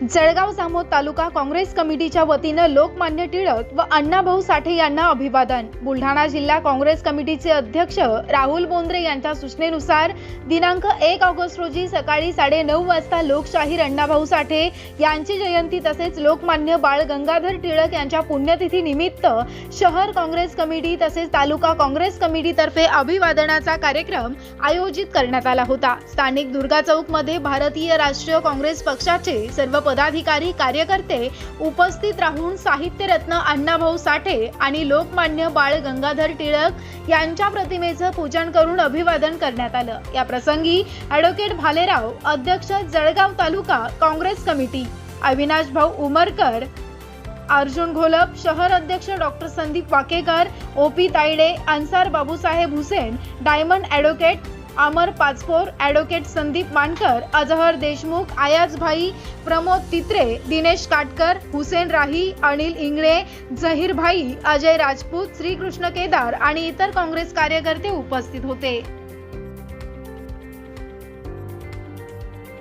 जळगाव जामोद तालुका काँग्रेस कमिटीच्या वतीनं लोकमान्य टिळक व अण्णाभाऊ साठे यांना अभिवादन. बुलढाणा जिल्हा काँग्रेस कमिटीचे अध्यक्ष राहुल बोंद्रे यांच्या सूचनेनुसार दिनांक एक ऑगस्ट रोजी सकाळी साडेनऊ वाजता लोकशाहीर अण्णाभाऊ साठे यांची जयंती तसेच लोकमान्य बाळ गंगाधर टिळक यांच्या पुण्यतिथी निमित्त शहर काँग्रेस कमिटी तसेच तालुका काँग्रेस कमिटीतर्फे अभिवादनाचा कार्यक्रम आयोजित करण्यात आला होता. स्थानिक दुर्गा चौकमध्ये भारतीय राष्ट्रीय काँग्रेस पक्षाचे सर्व पदाधिकारी कार्यकर्ते उपस्थित राहून साहित्यरत्न अण्णाभाऊ साठे आणि लोकमान्य बाळ गंगाधर टिळक यांच्या प्रतिमेचं पूजन करून अभिवादन करण्यात आलं. या प्रसंगी ॲडव्होकेट भालेराव अध्यक्ष जळगाव तालुका काँग्रेस कमिटी अविनाश भाऊ उमरकर अर्जुन घोलप शहर अध्यक्ष doctor Sandeep Wakekar OP Taide Ansar Babusaheb Hussain diamond advocate Amar Pachpor advocate Sandeep Mankar Azhar Deshmukh Ayajbhai Pramod Titre Dinesh Katkar Hussain Rahi Anil Ingle Zaheerbhai Ajay Rajput Shrikrishna Kedar आणि इतर काँग्रेस कार्यकर्ते उपस्थित होते.